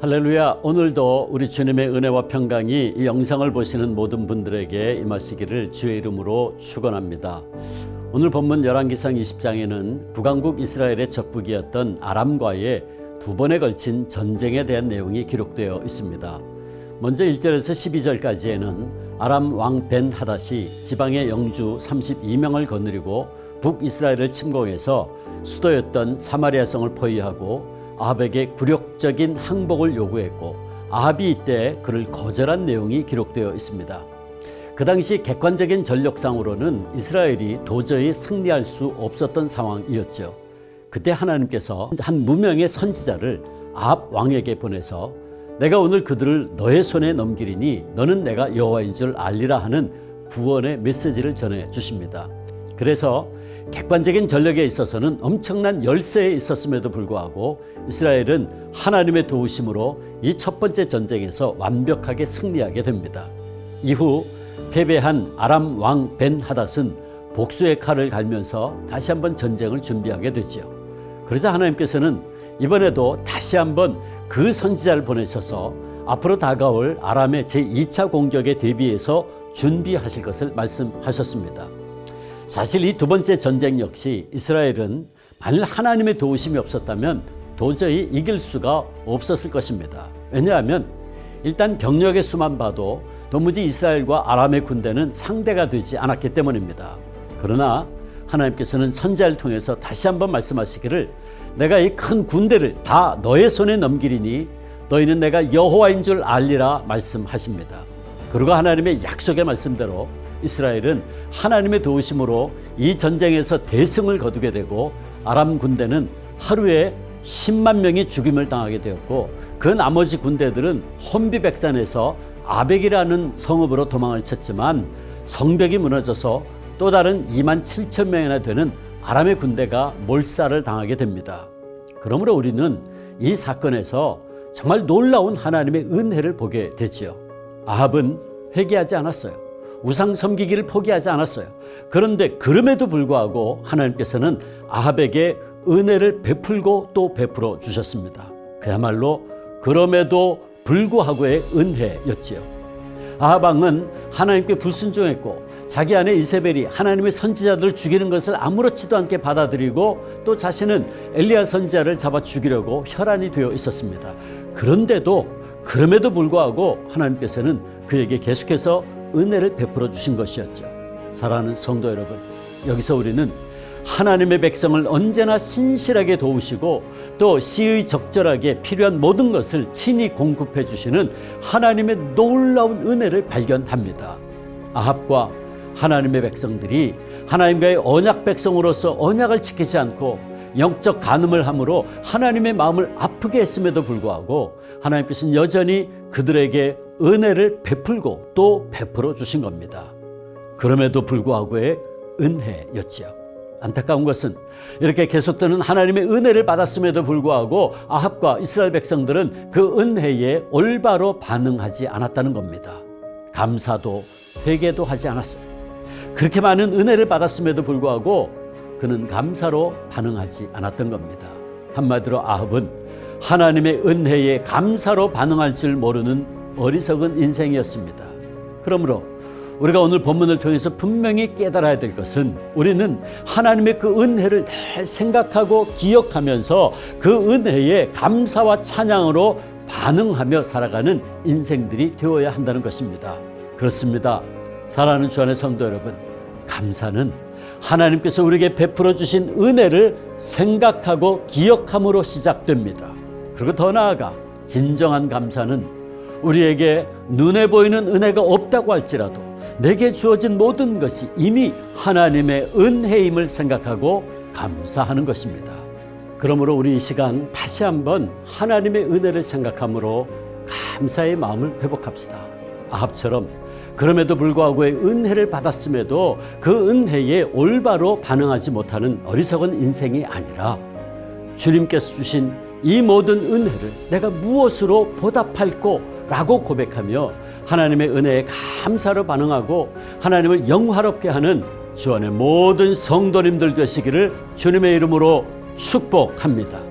할렐루야. 오늘도 우리 주님의 은혜와 평강이 이 영상을 보시는 모든 분들에게 임하시기를 주의 이름으로 축원합니다. 오늘 본문 열왕기상 20장에는 북왕국 이스라엘의 적국이었던 아람과의 두 번에 걸친 전쟁에 대한 내용이 기록되어 있습니다. 먼저 1절에서 12절까지에는 아람 왕 벤 하닷이 지방의 영주 32명을 거느리고 북이스라엘을 침공해서 수도였던 사마리아 성을 포위하고 아합에게 굴욕적인 항복을 요구했고 아합이 이때 그를 거절한 내용이 기록되어 있습니다. 그 당시 객관적인 전력상으로는 이스라엘이 도저히 승리할 수 없었던 상황이었죠. 그때 하나님께서 한 무명의 선지자를 아합 왕에게 보내서 내가 오늘 그들을 너의 손에 넘기리니 너는 내가 여호와인 줄 알리라 하는 구원의 메시지를 전해 주십니다. 그래서 객관적인 전력에 있어서는 엄청난 열세에 있었음에도 불구하고 이스라엘은 하나님의 도우심으로 이 첫 번째 전쟁에서 완벽하게 승리하게 됩니다. 이후 패배한 아람 왕 벤 하닷은 복수의 칼을 갈면서 다시 한번 전쟁을 준비하게 되죠. 그러자 하나님께서는 이번에도 다시 한번 그 선지자를 보내셔서 앞으로 다가올 아람의 제2차 공격에 대비해서 준비하실 것을 말씀하셨습니다. 사실 이 두 번째 전쟁 역시 이스라엘은 만일 하나님의 도우심이 없었다면 도저히 이길 수가 없었을 것입니다. 왜냐하면 일단 병력의 수만 봐도 도무지 이스라엘과 아람의 군대는 상대가 되지 않았기 때문입니다. 그러나 하나님께서는 선지자를 통해서 다시 한번 말씀하시기를 내가 이 큰 군대를 다 너의 손에 넘기리니 너희는 내가 여호와인 줄 알리라 말씀하십니다. 그리고 하나님의 약속의 말씀대로 이스라엘은 하나님의 도우심으로 이 전쟁에서 대승을 거두게 되고 아람 군대는 하루에 10만 명이 죽임을 당하게 되었고 그 나머지 군대들은 혼비백산에서 아벡이라는 성읍으로 도망을 쳤지만 성벽이 무너져서 또 다른 2만 7천 명이나 되는 아람의 군대가 몰살을 당하게 됩니다. 그러므로 우리는 이 사건에서 정말 놀라운 하나님의 은혜를 보게 되지요. 아합은 회개하지 않았어요. 우상 섬기기를 포기하지 않았어요. 그런데 그럼에도 불구하고 하나님께서는 아합에게 은혜를 베풀고 또 베풀어 주셨습니다. 그야말로 그럼에도 불구하고의 은혜였지요. 아합왕은 하나님께 불순종했고 자기 아내 이세벨이 하나님의 선지자들을 죽이는 것을 아무렇지도 않게 받아들이고 또 자신은 엘리야 선지자를 잡아 죽이려고 혈안이 되어 있었습니다. 그런데도 그럼에도 불구하고 하나님께서는 그에게 계속해서 은혜를 베풀어 주신 것이었죠. 사랑하는 성도 여러분, 여기서 우리는 하나님의 백성을 언제나 신실하게 도우시고 또 시의 적절하게 필요한 모든 것을 친히 공급해 주시는 하나님의 놀라운 은혜를 발견합니다. 아합과 하나님의 백성들이 하나님과의 언약 백성으로서 언약을 지키지 않고 영적 간음을 함으로 하나님의 마음을 아프게 했음에도 불구하고 하나님께서는 여전히 그들에게 은혜를 베풀고 또 베풀어 주신 겁니다. 그럼에도 불구하고의 은혜였지요. 안타까운 것은 이렇게 계속되는 하나님의 은혜를 받았음에도 불구하고 아합과 이스라엘 백성들은 그 은혜에 올바로 반응하지 않았다는 겁니다. 감사도 회개도 하지 않았어요. 그렇게 많은 은혜를 받았음에도 불구하고 그는 감사로 반응하지 않았던 겁니다. 한마디로 아합은 하나님의 은혜에 감사로 반응할 줄 모르는 어리석은 인생이었습니다. 그러므로 우리가 오늘 본문을 통해서 분명히 깨달아야 될 것은 우리는 하나님의 그 은혜를 잘 생각하고 기억하면서 그 은혜에 감사와 찬양으로 반응하며 살아가는 인생들이 되어야 한다는 것입니다. 그렇습니다. 사랑하는 주 안의 성도 여러분, 감사는 하나님께서 우리에게 베풀어 주신 은혜를 생각하고 기억함으로 시작됩니다. 그리고 더 나아가 진정한 감사는 우리에게 눈에 보이는 은혜가 없다고 할지라도 내게 주어진 모든 것이 이미 하나님의 은혜임을 생각하고 감사하는 것입니다. 그러므로 우리 이 시간 다시 한번 하나님의 은혜를 생각함으로 감사의 마음을 회복합시다. 아합처럼 그럼에도 불구하고의 은혜를 받았음에도 그 은혜에 올바로 반응하지 못하는 어리석은 인생이 아니라 주님께서 주신 이 모든 은혜를 내가 무엇으로 보답할꼬 라고 고백하며 하나님의 은혜에 감사로 반응하고 하나님을 영화롭게 하는 주 안의 모든 성도님들 되시기를 주님의 이름으로 축복합니다.